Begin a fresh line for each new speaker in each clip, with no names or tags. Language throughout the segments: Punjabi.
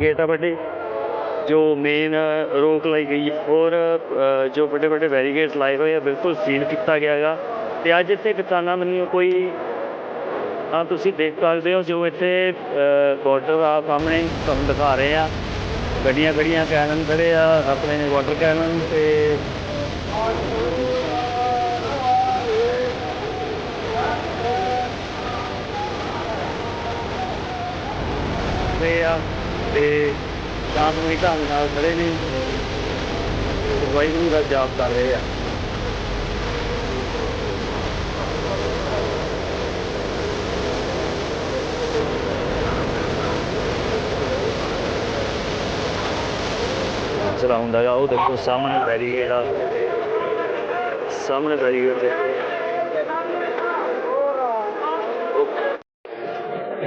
ਗੇਟ ਆ ਵੱਡੇ, ਜੋ ਮੇਨ ਰੋਕ ਲਈ ਗਈ ਹੈ। ਔਰ ਜੋ ਵੱਡੇ ਵੱਡੇ ਬੈਰੀਗੇਡ ਲਾਏ ਹੋਏ ਆ, ਬਿਲਕੁਲ ਸੀਲ ਕੀਤਾ ਗਿਆ ਹੈਗਾ। ਅਤੇ ਅੱਜ ਇੱਥੇ ਕਿਸਾਨਾਂ ਨੂੰ ਕੋਈ ਆ ਤੁਸੀਂ ਦੇਖ ਸਕਦੇ ਹੋ, ਜੋ ਇੱਥੇ ਬਾਰਡਰ ਆ ਸਾਹਮਣੇ, ਤੁਹਾਨੂੰ ਦਿਖਾ ਰਹੇ ਆ। ਗੱਡੀਆਂ ਗੱਡੀਆਂ ਕੈਨਨ ਖੜੇ ਆ, ਆਪਣੇ ਵਾਟਰ ਕੈਨਨ ਤੇ ਤੇ ਆ ਤੇ ਸ਼ਾਂਤਮਈ ਢੰਗ ਨਾਲ ਖੜੇ ਨੇ। ਵਾਹਿਗੁਰੂ ਦਾ ਜਾਪ ਕਰ ਰਹੇ ਆ। ਚਲਾਉਂਦਾ ਗਾ ਉਹ ਦੇਖੋ ਸਾਹਮਣੇ ਬੈਰੀਗੇਡ ਆ। ਸਾਹਮਣੇ ਬੈਰੀਗੇਡ ਦੇ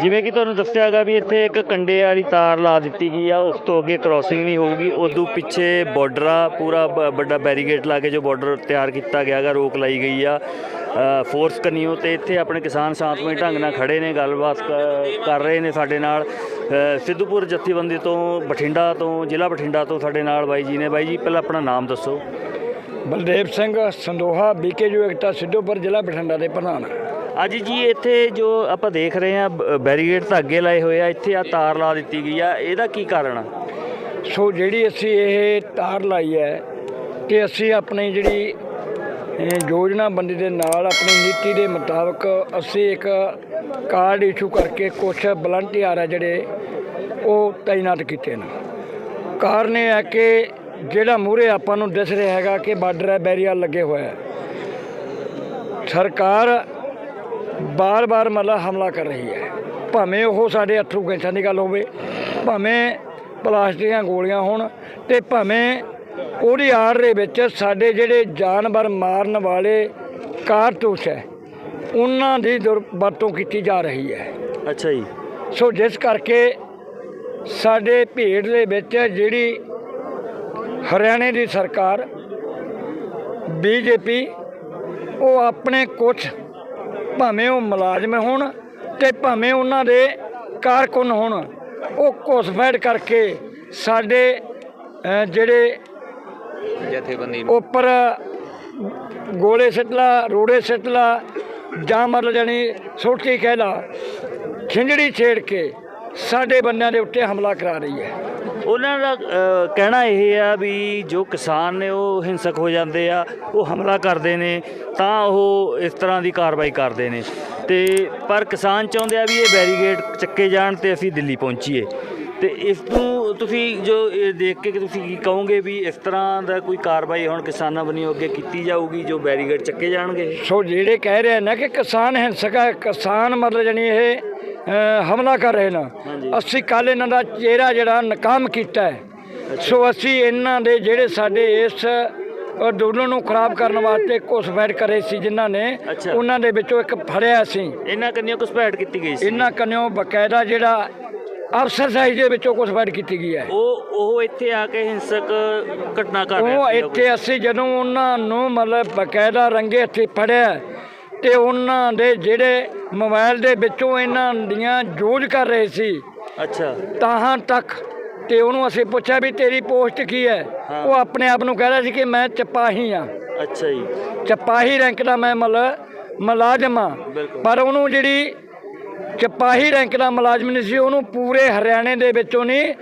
ਜਿਵੇਂ ਕਿ ਤੁਹਾਨੂੰ ਦੱਸਿਆ ਹੈਗਾ ਵੀ ਇੱਥੇ ਇੱਕ ਕੰਡੇ ਵਾਲੀ ਤਾਰ ਲਾ ਦਿੱਤੀ ਗਈ ਆ ਉਸ ਤੋਂ ਅੱਗੇ ਕ੍ਰਾਸਿੰਗ ਨਹੀਂ ਹੋਊਗੀ ਉਦੋਂ ਪਿੱਛੇ ਬਾਰਡਰ ਆ ਪੂਰਾ ਬ- ਵੱਡਾ ਬੈਰੀਗੇਟ ਲਾ ਕੇ ਜੋ ਬਾਰਡਰ ਤਿਆਰ ਕੀਤਾ ਗਿਆ ਹੈਗਾ ਰੋਕ ਲਾਈ ਗਈ ਆ। ਅ, ਫੋਰਸ ਕਨੀਓ ਤੇ ਇੱਥੇ ਆਪਣੇ ਕਿਸਾਨ ਸ਼ਾਂਤਮਈ ਢੰਗ ਨਾਲ ਖੜੇ ਨੇ ਗੱਲਬਾਤ ਕ- ਕਰ ਰਹੇ ਨੇ ਸਾਡੇ ਨਾਲ। ਸਿੱਧੂਪੁਰ ਜੱਥੇਬੰਦੀ ਤੋਂ ਬਠਿੰਡਾ ਤੋਂ ਜ਼ਿਲ੍ਹਾ ਬਠਿੰਡਾ ਤੋਂ ਸਾਡੇ ਨਾਲ ਬਾਈ ਜੀ ਨੇ। ਬਾਈ ਜੀ ਪਹਿਲਾਂ ਆਪਣਾ ਨਾਮ ਦੱਸੋ।
ਬਲਦੇਵ ਸਿੰਘ ਸੰਦੋਹਾ ਬੀਕੇਯੂ ਐਕਟਾ ਸਿੱਧੂਪੁਰ ਜ਼ਿਲ੍ਹਾ ਬਠਿੰਡਾ ਦੇ ਪ੍ਰਧਾਨ।
ਅੱਜ ਜੀ ਇੱਥੇ ਜੋ ਆਪਾਂ ਦੇਖ ਰਹੇ ਆ ਬੈਰੀਗੇਡ ਤਾਂ ਅੱਗੇ ਲਾਏ ਹੋਏ ਆ, ਇੱਥੇ ਆ ਤਾਰ ਲਾ ਦਿੱਤੀ ਗਈ ਆ, ਇਹਦਾ ਕੀ ਕਾਰਨ ਆ?
ਸੋ ਜਿਹੜੀ ਅਸੀਂ ਇਹ ਤਾਰ ਲਾਈ ਹੈ ਕਿ ਅਸੀਂ ਆਪਣੀ ਜਿਹੜੀ ਯੋਜਨਾਬੰਦੀ ਦੇ ਨਾਲ ਆਪਣੀ ਨੀਤੀ ਦੇ ਮੁਤਾਬਕ ਅਸੀਂ ਇੱਕ ਕਾਰਡ ਇਸ਼ੂ ਕਰਕੇ ਕੁਝ ਵਲੰਟੀਅਰ ਆ ਜਿਹੜੇ, ਉਹ ਤਾਇਨਾਤ ਕੀਤੇ ਨੇ ਕਾਰਨ ਇਹ ਹੈ ਕਿ ਜਿਹੜਾ ਮੂਰੇ ਆਪਾਂ ਨੂੰ ਦਿਸ ਰਿਹਾ ਹੈਗਾ ਕਿ ਬਾਰਡਰ ਹੈ, ਬੈਰੀਅਰ ਲੱਗੇ ਹੋਇਆ ਹੈ। ਸਰਕਾਰ ਬਾਰ-ਬਾਰ ਮਤਲਬ ਹਮਲਾ ਕਰ ਰਹੀ ਹੈ। ਭਾਵੇਂ ਉਹ ਸਾਡੇ ਅਥਰੂ ਗੈਸਾਂ ਦੀ ਗੱਲ ਹੋਵੇ ਭਾਵੇਂ ਪਲਾਸਟਿਕ ਗੋਲੀਆਂ ਹੋਣ ਤੇ ਭਾਵੇਂ ਉਹਦੀ ਆੜ ਦੇ ਵਿੱਚ ਸਾਡੇ ਜਿਹੜੇ ਜਾਨਵਰ ਮਾਰਨ ਵਾਲੇ ਕਾਰਤੂਸ ਹੈ ਉਹਨਾਂ ਦੀ ਦੁਰ- ਵਰਤੋਂ ਕੀਤੀ ਜਾ ਰਹੀ ਹੈ।
ਅੱਛਾ ਜੀ।
ਸੋ ਜਿਸ ਕਰਕੇ ਸਾਡੇ ਭੇਡ ਦੇ ਵਿੱਚ ਜਿਹੜੀ ਹਰਿਆਣੇ ਦੀ ਸਰਕਾਰ ਬੀਜੇਪੀ ਉਹ ਆਪਣੇ ਕੁਝ ਭਾਵੇਂ ਉਹ ਮੁਲਾਜ਼ਮ ਹੋਣ ਤੇ ਭਾਵੇਂ ਉਹਨਾਂ ਦੇ ਕਾਰਕੁਨ ਹੋਣ ਉਹ ਘੁਸਪੈਠ ਕਰਕੇ ਸਾਡੇ ਜਿਹੜੇ
ਜਥੇਬੰਦੀ
ਉੱਪਰ ਗੋਲੇ ਸਿੱਟਲਾ ਰੋੜੇ ਸਿੱਟਲਾ ਜਾਂ ਮਤਲਬ ਜਾਣੀ ਸੋਟੀ ਕਹਿ ਲਾ ਖਿੰਜੜੀ ਛੇੜ ਕੇ ਸਾਡੇ ਬੰਦਿਆਂ ਦੇ ਉੱਤੇ ਹਮਲਾ ਕਰਾ ਰਹੀ ਹੈ।
ਉਹਨਾਂ ਦਾ ਅ, ਕਹਿਣਾ ਇਹ ਆ ਵੀ ਜੋ ਕਿਸਾਨ ਨੇ ਉਹ ਹਿੰਸਕ ਹੋ ਜਾਂਦੇ ਆ ਉਹ ਹਮਲਾ ਕਰਦੇ ਨੇ ਤਾਂ ਉਹ ਇਸ ਤਰ੍ਹਾਂ ਦੀ ਕਾਰਵਾਈ ਕਰਦੇ ਨੇ। ਤੇ ਪਰ ਕਿਸਾਨ ਚਾਹੁੰਦੇ ਆ ਵੀ ਇਹ ਬੈਰੀਗੇਡ ਚੱਕੇ ਜਾਣ ਤੇ ਅਸੀਂ ਦਿੱਲੀ ਪਹੁੰਚੀਏ। ਤੇ ਇਸ ਨੂੰ ਤੁਸੀਂ ਜੋ ਇਹ ਦੇਖ ਕੇ ਕਿ ਤੁਸੀਂ ਕੀ ਕਹੋਗੇ ਵੀ ਇਸ ਤਰ੍ਹਾਂ ਦਾ ਕੋਈ ਕਾਰਵਾਈ ਹੁਣ ਕਿਸਾਨਾਂ ਵੱਲੋਂ ਅੱਗੇ ਕੀਤੀ ਜਾਊਗੀ ਜੋ ਬੈਰੀਗੇਡ ਚੱਕੇ ਜਾਣਗੇ?
ਸੋ ਜਿਹੜੇ ਕਹਿ ਰਹੇ ਆ ਨਾ ਕਿ ਕਿਸਾਨ ਹਿੰਸਕ ਹੈ ਕਿਸਾਨ ਮਤਲਬ ਜਾਣੀ ਇਹ ਹਮਲਾ ਕਰ ਰਹੇ ਨੇ। ਅਸੀਂ ਕੱਲ ਇਹਨਾਂ ਦਾ ਚਿਹਰਾ ਜਿਹੜਾ ਨਕਾਮ ਕੀਤਾ ਹੈ ਸੋ ਅਸੀਂ ਇਹਨਾਂ ਦੇ ਜਿਹੜੇ ਸਾਡੇ ਇਸ ਅੰਦੋਲਨ ਨੂੰ ਖਰਾਬ ਕਰਨ ਵਾਸਤੇ ਘੁਸਪੈਠ ਕਰੇ ਸੀ ਜਿਨ੍ਹਾਂ ਨੇ। ਉਹਨਾਂ ਦੇ ਵਿੱਚੋਂ ਇੱਕ ਫੜਿਆ ਸੀ
ਇਹਨਾਂ ਕੰਨਿਓ ਘੁਸਪੈਠ ਕੀਤੀ ਗਈ ਸੀ
ਇਹਨਾਂ ਕੰਨਿਓ ਬਕਾਇਦਾ ਜਿਹੜਾ ਅਫਸਰ ਸਾਈਜ਼ ਦੇ ਵਿੱਚੋਂ ਘੁਸਪੈਠ ਕੀਤੀ ਗਈ ਹੈ
ਉਹ ਉਹ ਇੱਥੇ ਆ ਕੇ ਹਿੰਸਕ ਘਟਨਾ ਕਰ ਰਿਹਾ
ਉਹ। ਇੱਥੇ ਅਸੀਂ ਜਦੋਂ ਉਹਨਾਂ ਨੂੰ ਮਤਲਬ ਬਕਾਇਦਾ ਰੰਗੇ ਹੱਥੀ ਫੜਿਆ ਤੇ ਉਹਨਾਂ ਦੇ ਜਿਹੜੇ ਮੋਬਾਈਲ ਦੇ ਵਿੱਚੋਂ ਇਹਨਾਂ ਦੀਆਂ ਜੋਜ ਕਰ ਰਹੇ ਸੀ।
ਅੱਛਾ।
ਤਾਹਾਂ ਤੱਕ ਤੇ ਉਹਨੂੰ ਅਸੀਂ ਪੁੱਛਿਆ ਵੀ ਤੇਰੀ ਪੋਸਟ ਕੀ ਹੈ। ਉਹ ਆਪਣੇ ਆਪ ਨੂੰ ਕਹਿੰਦਾ ਸੀ ਕਿ ਮੈਂ ਚਪਾਹੀ ਆ
ਅੱਛਾ ਜੀ।
ਚਪਾਹੀ ਰੈਂਕ ਦਾ ਮੈਂ ਮਤਲਬ ਮੁਲਾਜ਼ਮ ਆ। ਪਰ ਉਹਨੂੰ ਜਿਹੜੀ ਚਪਾਹੀ ਰੈਂਕ ਦਾ ਮੁਲਾਜ਼ਮ ਨਹੀਂ ਸੀ ਉਹਨੂੰ ਪੂਰੇ ਹਰਿਆਣੇ ਦੇ ਵਿੱਚੋਂ ਨਹੀਂ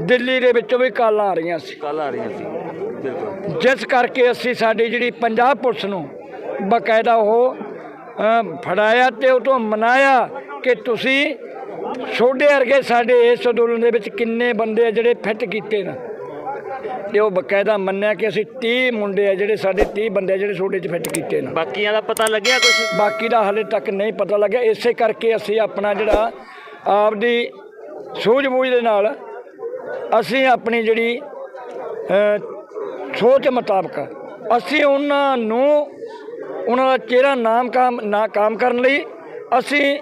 ਦਿੱਲੀ ਦੇ ਵਿੱਚੋਂ ਵੀ ਕਾਲਾਂ ਆ ਰਹੀਆਂ ਸੀ।
ਕੱਲ ਆ ਰਹੀਆਂ ਸੀ। ਬਿਲਕੁਲ।
ਜਿਸ ਕਰਕੇ ਅਸੀਂ ਸਾਡੀ ਜਿਹੜੀ ਪੰਜਾਬ ਪੁਲਿਸ ਨੂੰ ਬਕਾਇਦਾ ਉਹ ਫੜਾਇਆ ਤੇ ਉਹ ਤੋਂ ਮਨਾਇਆ ਕਿ ਤੁਸੀਂ ਛੋਡੇ ਵਰਗੇ ਸਾਡੇ ਇਸ ਅੰਦੋਲਨ ਦੇ ਵਿੱਚ ਕਿੰਨੇ ਬੰਦੇ ਆ ਜਿਹੜੇ ਫਿੱਟ ਕੀਤੇ ਨੇ? ਤੇ ਉਹ ਬਕਾਇਦਾ ਮੰਨਿਆ ਕਿ ਅਸੀਂ 30 ਮੁੰਡੇ ਆ ਜਿਹੜੇ ਸਾਡੇ 30 ਬੰਦੇ ਆ ਜਿਹੜੇ ਛੋਡੇ 'ਚ ਫਿੱਟ ਕੀਤੇ ਨੇ।
ਬਾਕੀਆਂ ਦਾ ਪਤਾ ਲੱਗਿਆ ਕੁਝ
ਬਾਕੀ ਦਾ ਹਾਲੇ ਤੱਕ ਨਹੀਂ ਪਤਾ ਲੱਗਿਆ। ਇਸੇ ਕਰਕੇ ਅਸੀਂ ਆਪਣਾ ਜਿਹੜਾ ਆਪਦੀ ਸੂਝ-ਬੂਝ ਦੇ ਨਾਲ ਅਸੀਂ ਆਪਣੀ ਜਿਹੜੀ ਸੋਚ ਮੁਤਾਬਕ ਅਸੀਂ ਉਹਨਾਂ ਨੂੰ ਉਹਨਾਂ ਦਾ ਚਿਹਰਾ ਨਾਮ ਕਾਮ ਨਾ ਕਾਮ ਕਰਨ ਲਈ ਅਸੀਂ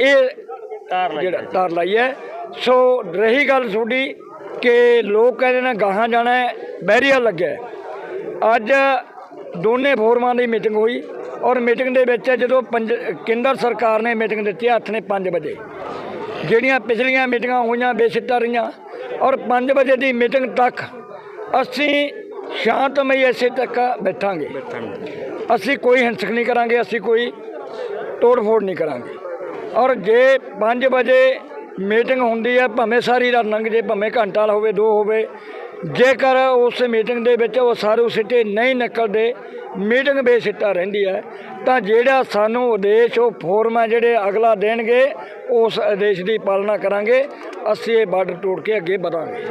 ਇਹ
ਤਾਰ ਲਾਈ
ਜਿਹੜਾ ਤਾਰ ਲਾਈ ਹੈ। ਸੋ ਰਹੀ ਗੱਲ ਤੁਹਾਡੀ ਕਿ ਲੋਕ ਕਹਿੰਦੇ ਨੇ ਗਾਹਾਂ ਜਾਣਾ ਹੈ ਬੈਰੀਅਰ ਲੱਗਿਆ। ਅੱਜ ਦੋਨੇ ਫੋਰਮਾਂ ਦੀ ਮੀਟਿੰਗ ਹੋਈ ਔਰ ਮੀਟਿੰਗ ਦੇ ਵਿੱਚ ਜਦੋਂ ਪੰਜ ਕੇਂਦਰ ਸਰਕਾਰ ਨੇ ਮੀਟਿੰਗ ਦਿੱਤੀ ਹੱਥ ਨੇ 5 ਵਜੇ। ਜਿਹੜੀਆਂ ਪਿਛਲੀਆਂ ਮੀਟਿੰਗਾਂ ਹੋਈਆਂ ਬੇਸਿੱਟਾ ਰਹੀਆਂ ਔਰ 5 ਵਜੇ ਦੀ ਮੀਟਿੰਗ ਤੱਕ ਅਸੀਂ ਸ਼ਾਂਤਮਈ ਐਸੇ ਤੱਕ ਬੈਠਾਂਗੇ। ਅਸੀਂ ਕੋਈ ਹਿੰਸਕ ਨਹੀਂ ਕਰਾਂਗੇ, ਅਸੀਂ ਕੋਈ ਤੋੜ-ਫੋੜ ਨਹੀਂ ਕਰਾਂਗੇ। ਔਰ ਜੇ 5 ਵਜੇ ਮੀਟਿੰਗ ਹੁੰਦੀ ਹੈ, ਭਾਵੇਂ ਸਾਰੀ ਰਾਤ ਲੰਘ ਜੇ, ਭਾਵੇਂ ਘੰਟਾ ਹੋਵੇ, ਦੋ ਹੋਵੇ, ਜੇਕਰ ਉਸ ਮੀਟਿੰਗ ਦੇ ਵਿੱਚ ਉਹ ਸਾਰੂ ਸਿੱਟੇ ਨਹੀਂ ਨਿਕਲਦੇ, ਮੀਟਿੰਗ ਬੇਸਿੱਟਾ ਰਹਿੰਦੀ ਹੈ, ਤਾਂ ਜਿਹੜਾ ਸਾਨੂੰ ਉਦੇਸ਼, ਉਹ ਫੋਰਮ ਹੈ ਜਿਹੜੇ ਅਗਲਾ ਦੇਣਗੇ, ਉਸ ਆਦੇਸ਼ ਦੀ ਪਾਲਣਾ ਕਰਾਂਗੇ, ਅਸੀਂ ਇਹ ਬਾਰਡਰ ਤੋੜ ਕੇ ਅੱਗੇ ਵਧਾਂਗੇ।